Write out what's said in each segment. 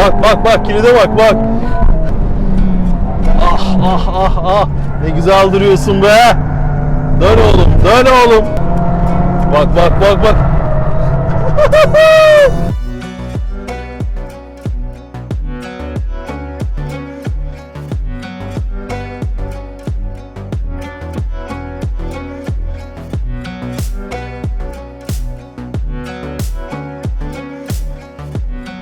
Bak bak bak kilide bak bak. Ah ah ah ah. Ne güzel duruyorsun be. Dön oğlum dön oğlum. Bak bak bak bak.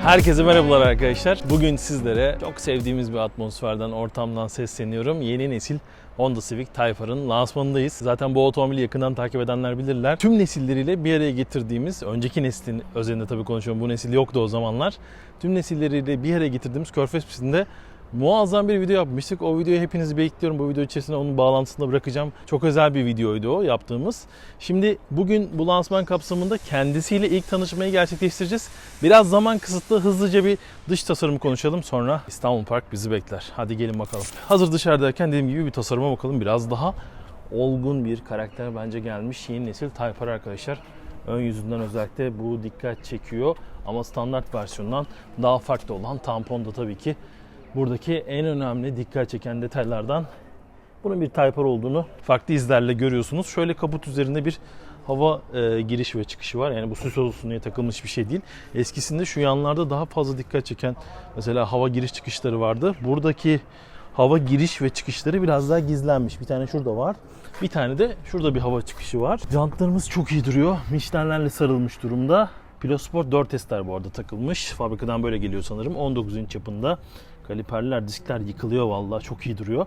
Herkese merhabalar arkadaşlar. Bugün sizlere çok sevdiğimiz bir atmosferden, ortamdan sesleniyorum. Yeni nesil Honda Civic Type R'ın lansmanındayız. Zaten bu otomobili yakından takip edenler bilirler. Tüm nesilleriyle bir araya getirdiğimiz, önceki neslin özelinde tabii konuşuyorum, bu nesil yoktu o zamanlar. Tüm nesilleriyle bir araya getirdiğimiz Körfez pistinde Muazzam bir video yapmıştık. O videoyu hepinizi bekliyorum. Bu video içerisinde onun bağlantısını da bırakacağım. Çok özel bir videoydu o yaptığımız. Şimdi bugün bu lansman kapsamında kendisiyle ilk tanışmayı gerçekleştireceğiz. Biraz zaman kısıtlı hızlıca bir dış tasarımı konuşalım. Sonra İstanbul Park bizi bekler. Hadi gelin bakalım. Hazır dışarıdayken dediğim gibi bir tasarıma bakalım. Biraz daha olgun bir karakter bence gelmiş. Yeni nesil Type R arkadaşlar. Ön yüzünden özellikle bu dikkat çekiyor. Ama standart versiyondan daha farklı olan tampon da tabii ki buradaki en önemli dikkat çeken detaylardan bunun bir Type R olduğunu farklı izlerle görüyorsunuz. Şöyle kaput üzerinde bir hava e, giriş ve çıkışı var. Yani bu süs olsun diye takılmış bir şey değil. Eskisinde şu yanlarda daha fazla dikkat çeken mesela hava giriş çıkışları vardı. Buradaki hava giriş ve çıkışları biraz daha gizlenmiş. Bir tane şurada var. Bir tane de şurada bir hava çıkışı var. Jantlarımız çok iyi duruyor. Michelin'lerle sarılmış durumda. Pilosport 4 testler bu arada takılmış. Fabrikadan böyle geliyor sanırım. 19 inç çapında. Kaliperler, diskler yıkılıyor vallahi çok iyi duruyor.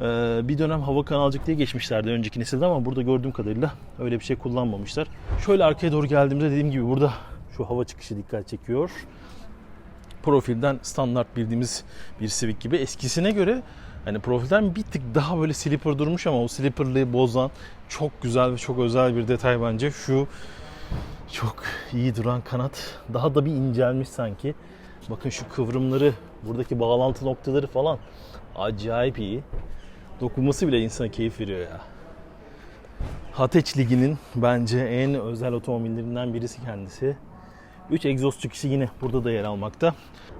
Ee, bir dönem hava kanalcık diye geçmişlerdi önceki nesilde ama burada gördüğüm kadarıyla öyle bir şey kullanmamışlar. Şöyle arkaya doğru geldiğimde dediğim gibi burada şu hava çıkışı dikkat çekiyor. Profilden standart bildiğimiz bir Civic gibi. Eskisine göre hani profilden bir tık daha böyle slipper durmuş ama o slipperlığı bozan çok güzel ve çok özel bir detay bence. Şu çok iyi duran kanat daha da bir incelmiş sanki. Bakın şu kıvrımları, buradaki bağlantı noktaları falan acayip iyi. Dokunması bile insana keyif veriyor ya. Hateç Ligi'nin bence en özel otomobillerinden birisi kendisi. 3 egzoz çıkışı yine burada da yer almakta.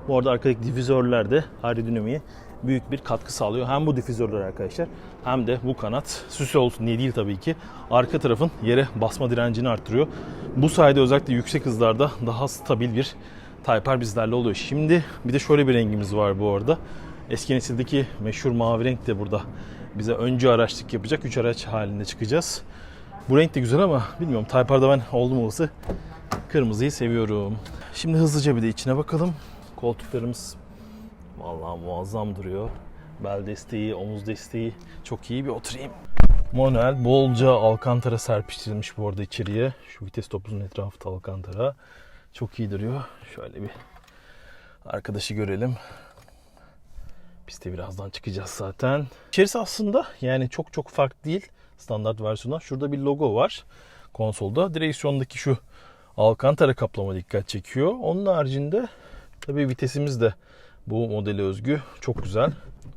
Bu arada arkadaki difüzörler de aerodinamiğe büyük bir katkı sağlıyor. Hem bu difüzörler arkadaşlar hem de bu kanat süs olsun diye değil tabii ki. Arka tarafın yere basma direncini arttırıyor. Bu sayede özellikle yüksek hızlarda daha stabil bir Type R bizlerle oluyor. Şimdi bir de şöyle bir rengimiz var bu arada. Eski nesildeki meşhur mavi renk de burada bize önce araçlık yapacak. 3 araç halinde çıkacağız. Bu renk de güzel ama bilmiyorum Type R'da ben oldum olası kırmızıyı seviyorum. Şimdi hızlıca bir de içine bakalım. Koltuklarımız vallahi muazzam duruyor. Bel desteği, omuz desteği çok iyi bir oturayım. Manuel bolca alkantara serpiştirilmiş bu arada içeriye. Şu vites topuzun etrafı da alkantara. Çok iyi duruyor. Şöyle bir arkadaşı görelim. Piste birazdan çıkacağız zaten. İçerisi aslında yani çok çok farklı değil standart versiyondan. Şurada bir logo var konsolda. Direksiyondaki şu alkantara kaplama dikkat çekiyor. Onun haricinde tabii vitesimiz de bu modele özgü. Çok güzel.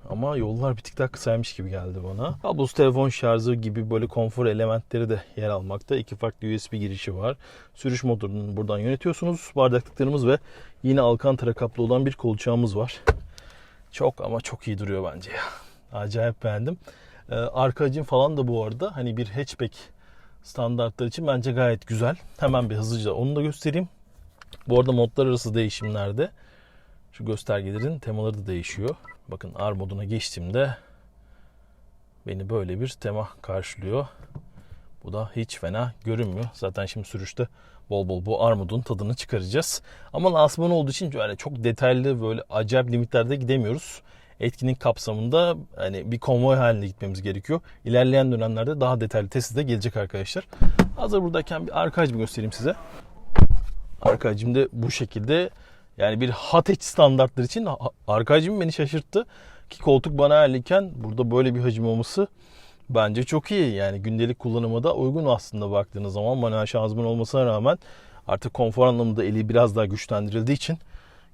Ama yollar bir tık daha kısaymış gibi geldi bana. Kablosuz telefon şarjı gibi böyle konfor elementleri de yer almakta. İki farklı USB girişi var. Sürüş modunu buradan yönetiyorsunuz. Bardaklıklarımız ve yine alkantara kaplı olan bir kolçağımız var. Çok ama çok iyi duruyor bence ya. Acayip beğendim. Ee, arka hacim falan da bu arada hani bir hatchback standartlar için bence gayet güzel. Hemen bir hızlıca onu da göstereyim. Bu arada modlar arası değişimlerde şu göstergelerin temaları da değişiyor. Bakın R moduna geçtiğimde beni böyle bir tema karşılıyor. Bu da hiç fena görünmüyor. Zaten şimdi sürüşte bol bol bu armudun tadını çıkaracağız. Ama lansman olduğu için böyle çok detaylı böyle acayip limitlerde gidemiyoruz. Etkinlik kapsamında hani bir konvoy halinde gitmemiz gerekiyor. İlerleyen dönemlerde daha detaylı testi de gelecek arkadaşlar. Hazır buradayken bir arka hacmi göstereyim size. Arka hacim de bu şekilde. Yani bir hatch standartlar için arka hacim beni şaşırttı. Ki koltuk bana ayarlıyken burada böyle bir hacim olması bence çok iyi. Yani gündelik kullanıma da uygun aslında baktığınız zaman. Manuel şanzıman olmasına rağmen artık konfor anlamında eli biraz daha güçlendirildiği için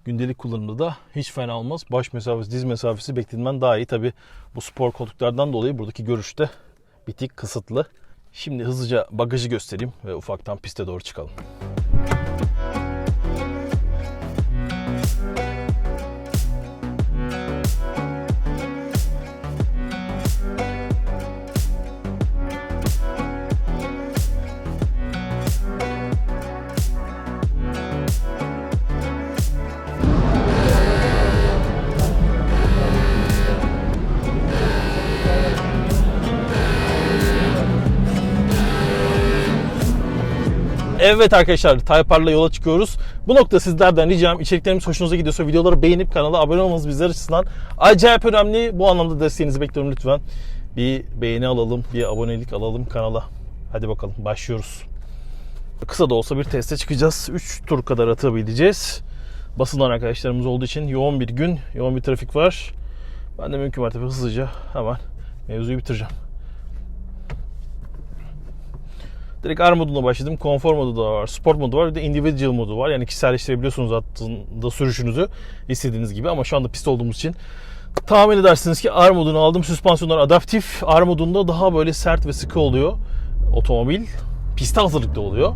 gündelik kullanımda da hiç fena olmaz. Baş mesafesi, diz mesafesi beklediğimden daha iyi. Tabi bu spor koltuklardan dolayı buradaki görüşte bir tık kısıtlı. Şimdi hızlıca bagajı göstereyim ve ufaktan piste doğru çıkalım. Evet arkadaşlar Taypar'la yola çıkıyoruz. Bu nokta sizlerden ricam içeriklerimiz hoşunuza gidiyorsa videoları beğenip kanala abone olmanız bizler açısından acayip önemli. Bu anlamda desteğinizi bekliyorum lütfen. Bir beğeni alalım, bir abonelik alalım kanala. Hadi bakalım başlıyoruz. Kısa da olsa bir teste çıkacağız. 3 tur kadar atabileceğiz. Basılan arkadaşlarımız olduğu için yoğun bir gün, yoğun bir trafik var. Ben de mümkün mertebe hızlıca hemen mevzuyu bitireceğim. Direkt R moduna başladım. Konfor modu da var, sport modu var, bir de individual modu var. Yani kişiselleştirebiliyorsunuz attığında sürüşünüzü istediğiniz gibi ama şu anda pist olduğumuz için tahmin edersiniz ki R modunu aldım. Süspansiyonlar adaptif. R modunda daha böyle sert ve sıkı oluyor otomobil. Piste hazırlıklı oluyor.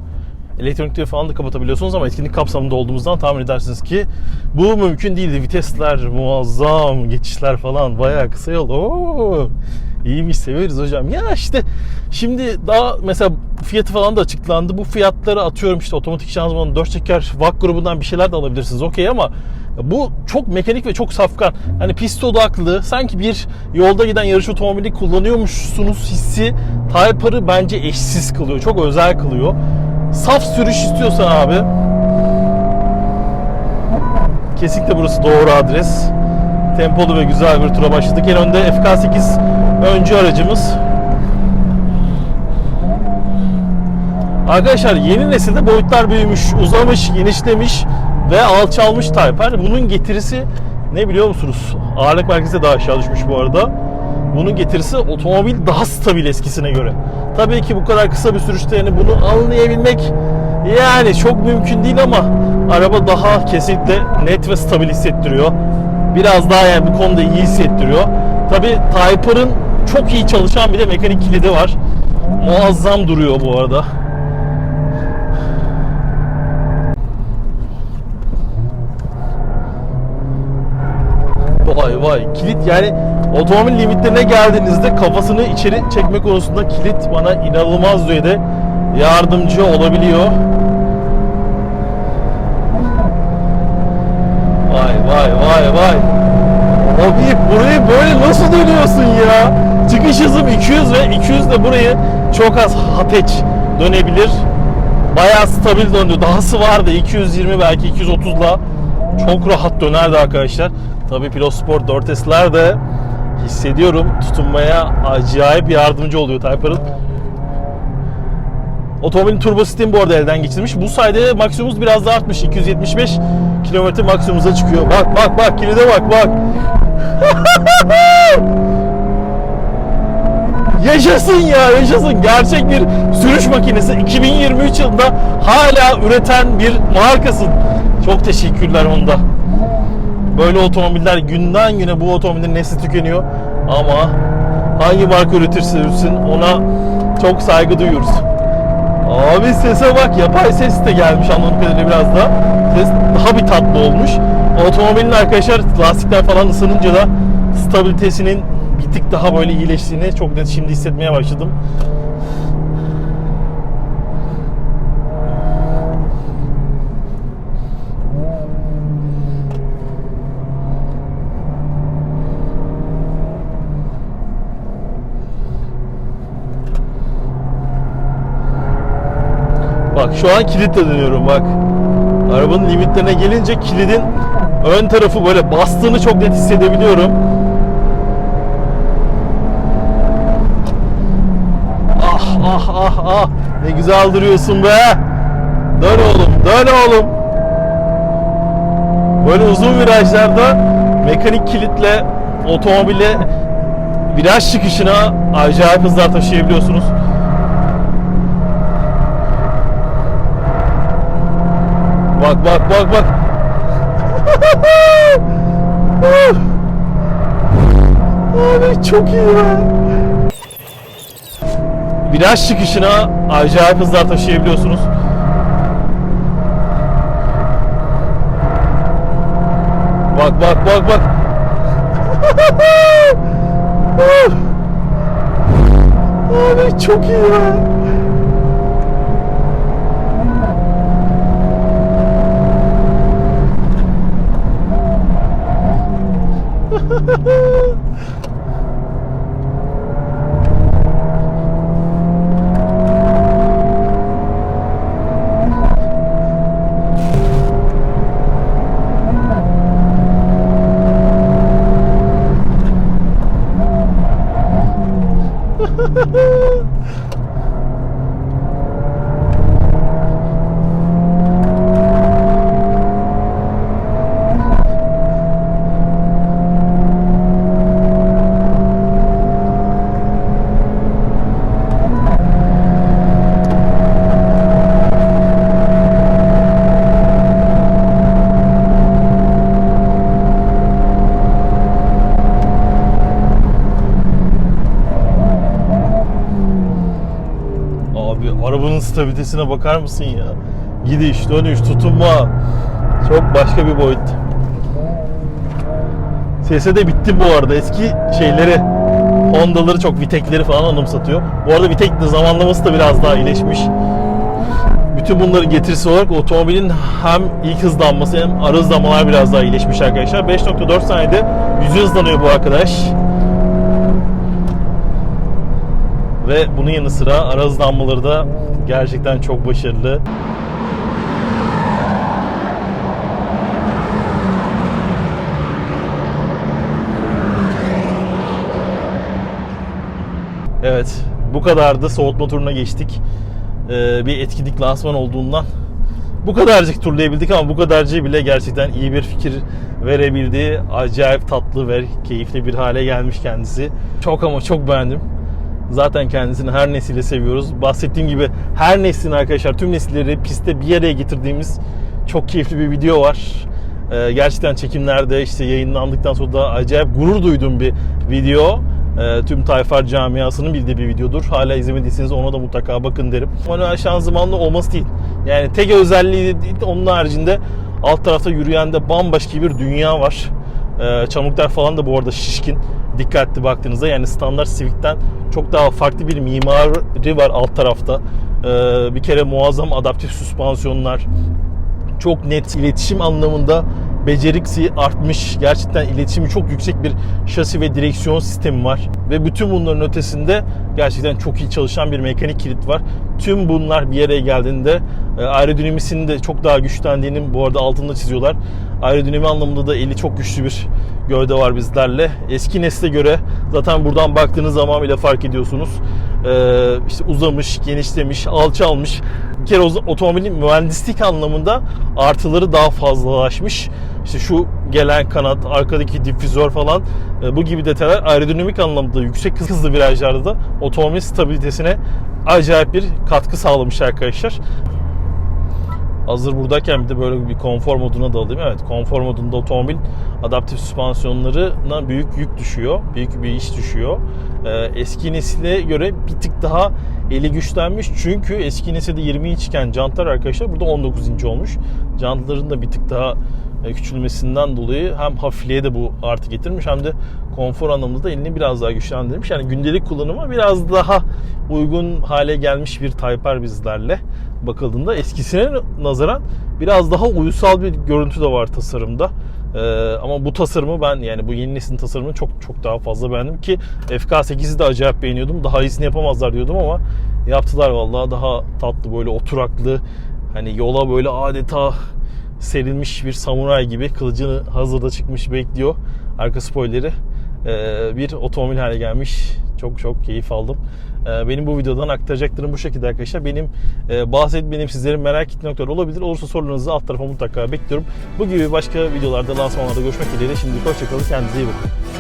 Elektronikleri falan da kapatabiliyorsunuz ama etkinlik kapsamında olduğumuzdan tahmin edersiniz ki bu mümkün değildi. Vitesler muazzam, geçişler falan bayağı kısa yol. Oo, iyiymiş severiz hocam. Ya işte şimdi daha mesela fiyatı falan da açıklandı. Bu fiyatları atıyorum işte otomatik şanzıman, 4 çeker, VAK grubundan bir şeyler de alabilirsiniz. Okey ama bu çok mekanik ve çok safkan. Hani pist odaklı, sanki bir yolda giden yarış otomobili kullanıyormuşsunuz hissi Type-R'ı bence eşsiz kılıyor. Çok özel kılıyor. Saf sürüş istiyorsan abi kesinlikle burası doğru adres. Tempolu ve güzel bir tura başladık. En önde FK8 öncü aracımız. Arkadaşlar yeni nesilde boyutlar büyümüş, uzamış, genişlemiş ve alçalmış Type-R. Bunun getirisi ne biliyor musunuz? Ağırlık merkezi daha aşağı düşmüş bu arada. Bunun getirisi otomobil daha stabil eskisine göre. Tabii ki bu kadar kısa bir sürüşte yani bunu anlayabilmek yani çok mümkün değil ama araba daha kesinlikle net ve stabil hissettiriyor. Biraz daha yani bu konuda iyi hissettiriyor. Tabii Type-R'ın çok iyi çalışan bir de mekanik kilidi var. Muazzam duruyor bu arada. Vay vay kilit yani otomobil limitlerine geldiğinizde kafasını içeri çekme konusunda kilit bana inanılmaz düzeyde yardımcı olabiliyor. Vay vay vay vay. Abi burayı böyle nasıl dönüyorsun ya? Çıkış hızım 200 ve 200 de burayı çok az hateç dönebilir. Bayağı stabil döndü. Dahası vardı 220 belki 230'la çok rahat dönerdi arkadaşlar. Tabii Pilot Sport 4S'ler de hissediyorum tutunmaya acayip yardımcı oluyor Type-R'ın. Otomobilin turbo sistemi bu arada elden geçirilmiş. Bu sayede maksimumumuz biraz daha artmış. 275 kilometre maksimumuza çıkıyor. Bak bak bak kilide bak bak. yaşasın ya yaşasın. Gerçek bir sürüş makinesi. 2023 yılında hala üreten bir markasın. Çok teşekkürler onda. Böyle otomobiller günden güne bu otomobillerin nesli tükeniyor. Ama hangi marka üretirse üretsin ona çok saygı duyuyoruz. Abi sese bak yapay ses de gelmiş anladığım kadarıyla biraz da. Ses daha bir tatlı olmuş. Otomobilin arkadaşlar lastikler falan ısınınca da stabilitesinin bir tık daha böyle iyileştiğini çok net şimdi hissetmeye başladım. Bak şu an kilitle dönüyorum bak. Arabanın limitlerine gelince kilidin ön tarafı böyle bastığını çok net hissedebiliyorum. Ah ah ah ne güzel duruyorsun be. Dön oğlum dön oğlum. Böyle uzun virajlarda mekanik kilitle otomobile viraj çıkışına acayip hızlar taşıyabiliyorsunuz. Bak bak bak bak. Abi çok iyi ya. Viraj çıkışına acayip hızlar taşıyabiliyorsunuz. Bak bak bak bak. Abi çok iyi ya. Aracın stabilitesine bakar mısın ya? Gidiş, dönüş, tutunma. Çok başka bir boyut. Sese de bitti bu arada. Eski şeyleri Honda'ları çok Vitek'leri falan anımsatıyor. Bu arada Vitek zamanlaması da biraz daha iyileşmiş. Bütün bunların getirisi olarak otomobilin hem ilk hızlanması hem ara hızlanmalar biraz daha iyileşmiş arkadaşlar. 5.4 saniyede 100 hızlanıyor bu arkadaş. Ve bunun yanı sıra ara hızlanmaları da gerçekten çok başarılı. Evet, bu kadar da soğutma turuna geçtik. Ee, bir etkinlik lansman olduğundan bu kadarcık turlayabildik ama bu kadarcığı bile gerçekten iyi bir fikir verebildi. Acayip tatlı ve keyifli bir hale gelmiş kendisi. Çok ama çok beğendim. Zaten kendisini her nesile seviyoruz. Bahsettiğim gibi her neslin arkadaşlar tüm nesilleri pistte bir araya getirdiğimiz çok keyifli bir video var. Ee, gerçekten çekimlerde işte yayınlandıktan sonra da acayip gurur duyduğum bir video. Ee, tüm Tayfar camiasının bildiği bir videodur. Hala izlemediyseniz ona da mutlaka bakın derim. Manuel şanzımanlı olması değil. Yani tek özelliği değil, onun haricinde alt tarafta yürüyende bambaşka bir dünya var. Ee, çamurluklar falan da bu arada şişkin. Dikkatli baktığınızda yani standart Civic'ten çok daha farklı bir mimari var alt tarafta. Ee, bir kere muazzam adaptif süspansiyonlar, çok net iletişim anlamında beceriksi artmış. Gerçekten iletişimi çok yüksek bir şasi ve direksiyon sistemi var. Ve bütün bunların ötesinde gerçekten çok iyi çalışan bir mekanik kilit var. Tüm bunlar bir araya geldiğinde e, aerodinamisinin de çok daha güçlendiğinin bu arada altında çiziyorlar. Aerodinami anlamında da eli çok güçlü bir gövde var bizlerle. Eski nesle göre zaten buradan baktığınız zaman bile fark ediyorsunuz. Ee, işte uzamış, genişlemiş, alçalmış. Bir kere otomobilin mühendislik anlamında artıları daha fazlalaşmış. İşte şu gelen kanat, arkadaki difüzör falan e, bu gibi detaylar aerodinamik anlamda yüksek hızlı virajlarda da otomobil stabilitesine acayip bir katkı sağlamış arkadaşlar. Hazır buradayken bir de böyle bir konfor moduna da. Evet konfor modunda otomobil adaptif süspansiyonlarına büyük yük düşüyor. Büyük bir iş düşüyor. Ee, eski nesile göre bir tık daha eli güçlenmiş. Çünkü eski nesilde 20 inç iken jantlar arkadaşlar burada 19 inç olmuş. Jantların da bir tık daha küçülmesinden dolayı hem hafifliğe de bu artı getirmiş hem de konfor anlamında da elini biraz daha güçlendirmiş. Yani gündelik kullanıma biraz daha uygun hale gelmiş bir Type-R bizlerle bakıldığında eskisine nazaran biraz daha uysal bir görüntü de var tasarımda. Ee, ama bu tasarımı ben yani bu yeni neslin tasarımını çok çok daha fazla beğendim ki FK8'i de acayip beğeniyordum. Daha iyisini yapamazlar diyordum ama yaptılar vallahi daha tatlı böyle oturaklı hani yola böyle adeta serilmiş bir samuray gibi kılıcını hazırda çıkmış bekliyor. Arka spoileri ee, bir otomobil hale gelmiş. Çok çok keyif aldım. Ee, Benim bu videodan aktaracaklarım bu şekilde arkadaşlar. Benim e, bahsetmediğim sizlerin merak ettiği noktalar olabilir. Olursa sorularınızı alt tarafa mutlaka bekliyorum. Bu gibi başka videolarda lansmanlarda görüşmek dileğiyle. Şimdi hoşçakalın. Kendinize iyi bakın.